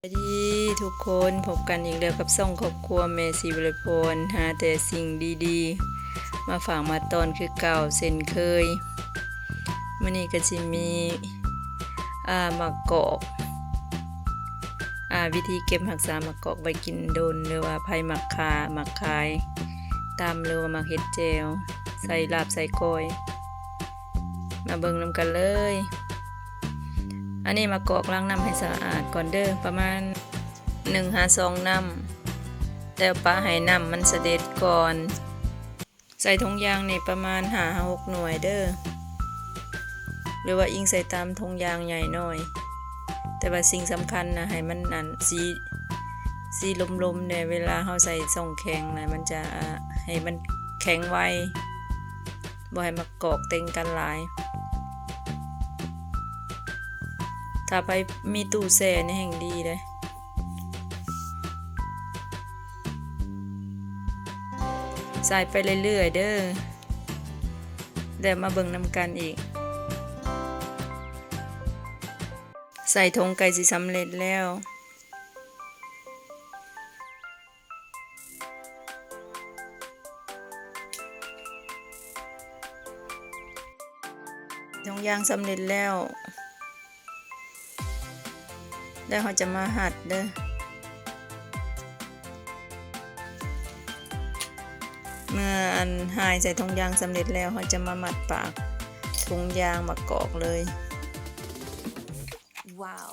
สวัสดีทุกคนพบกันอีกแล้วกับซ่องครอบครัวเมสีบริพลหาแต่สิ่งดีๆ มาฝากมาตอนคือเก่าเส้นเคยมื่อนี้ก็จะมีอ่ามะกอกอ่าวิธีเก็บรักษามะกอกไว้กินโดนหรือว่าไผ่มักคามักคายตามหรือว่ามักเฮ็ดเจลใส่ลาบใส่กอย มาเบิ่งนำกันเลย อันนี้มากรอกล้างน้ำให้สะอาดก่อนเด้อประมาณ1นึ่งหาสองน้ำแต่ปลาให้น้ำมันเสด็จก่อน ใส่ถุงยางนี่ประมาณหาหกหน่วยเด้อหรือว่าอิงใส่ตามถุงยางใหญ่หน่อย แต่ว่าสิ่งสำคัญนะให้มันนั่นสีสีลมๆเนี่ยเวลาเขาใส่ส่งแข็งนะมันจะอ่าให้มันแข็งไวบ่ให้มากอกเต็งกันหลาย ถ้าไปมีตู้แช่นี่แห่งดีเลยใส่ไปเรื่อยๆเด้อเดี๋ยวมาเบิ่งนำกันอีก ใส่ธงไก่สิสำเร็จแล้วทงยางสำเร็จแล้ว แล้วเขาจะมาหัดเด้อเมื่ออันหายใส่ถุงยางสำเร็จแล้วเขาจะมามัดปากถุงยางมากอกเลยว้าว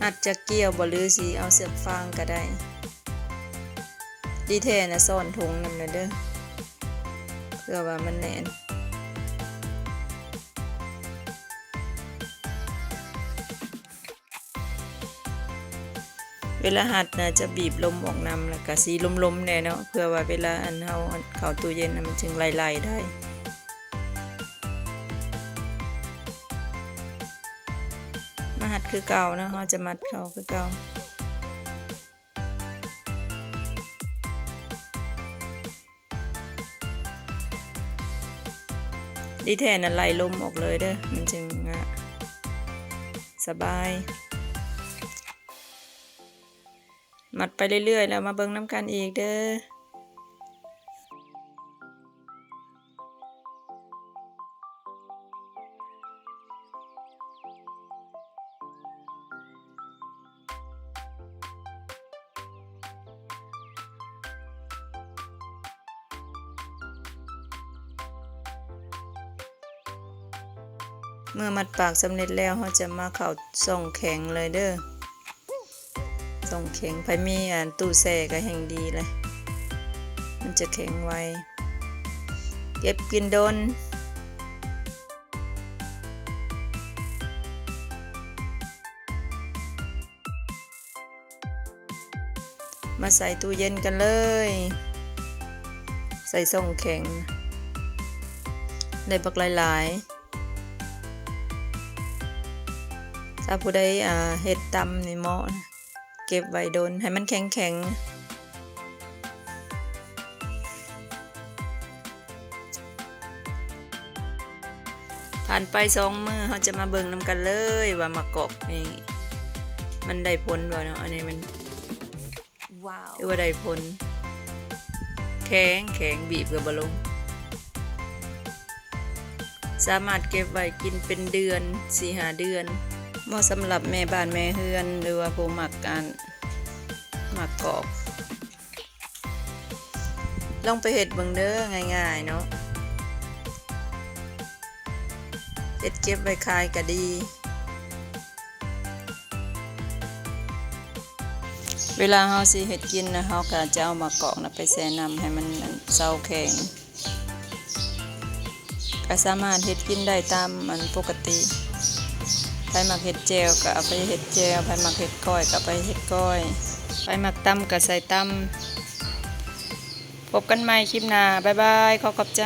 หัดจะเกี่ยวบ่หรือสีเอาเสือกฟางก็ได้ ดีแท้นะซ่อนถุงนำเลยเด้อเพื่อว่ามันแน่น เวลาหัดนะจะบีบลมออกนำแล้วก็สีลมๆแน่เนาะเพื่อว่าเวลาอันเฮาเข้าตู้เย็นนะมันจึงไล่ๆได้มาหัดคือเก่านะเฮาจะมัดเขาคือเก่าดีแท้นะไล่ลมออกเลยเด้อมันจึงอะสบาย มัดไปเรื่อยๆ แล้วมาเบิ่งน้ำกันอีกเด้อเมื่อมัดปากสำเร็จแล้วเขาจะมาเข่าส่งแข็งเลยเด้อ ส่งแข็งไปมีอ่านตู้แช่ก็แห่งดีเลย มันจะแข็งไว เก็บกินโดนมาใส่ตู้เย็นกันเลย ใส่ส่งแข็งได้บักหลายๆถ้าผู้ใดอ่าเฮ็ดตำในหม้อนะ เก็บไว้โดนให้มันแข็งแข็งผ่านไปสองมือเขาจะมาเบิ่งนำกันเลยว่ามากอกนี่มันได้ผลบ่เนาะอันนี้มันว้าวหรือว่าได้ผลแข็งแข็งบีบกับบลงสามารถเก็บไว้กินเป็นเดือนสี่หาเดือน เหมาะสำหรับแม่บ้านแม่เฮือน หรือว่าผู้หมักการหมักกรอบลองไปเห็ดเบิ่งเด้อง่ายๆเนาะเห็ดเก็บไว้ขายก็ดีเวลาเฮาสิเฮ็ดกินนะเฮาก็จะเอามากรอกนะไปแช่น้ำให้มันเซาแข็งก็สามารถเฮ็ดกินได้ตามมันปกติ ไปหมักเห็ดเจลก็เอาไปเห็ดเจลไปหมักเห็ดก้อยก็ไปเห็ดก้อย ไปหมักต้มก็ใส่ต้มพบกันใหม่คลิปหน้า บ๊ายบาย ขอขอบใจ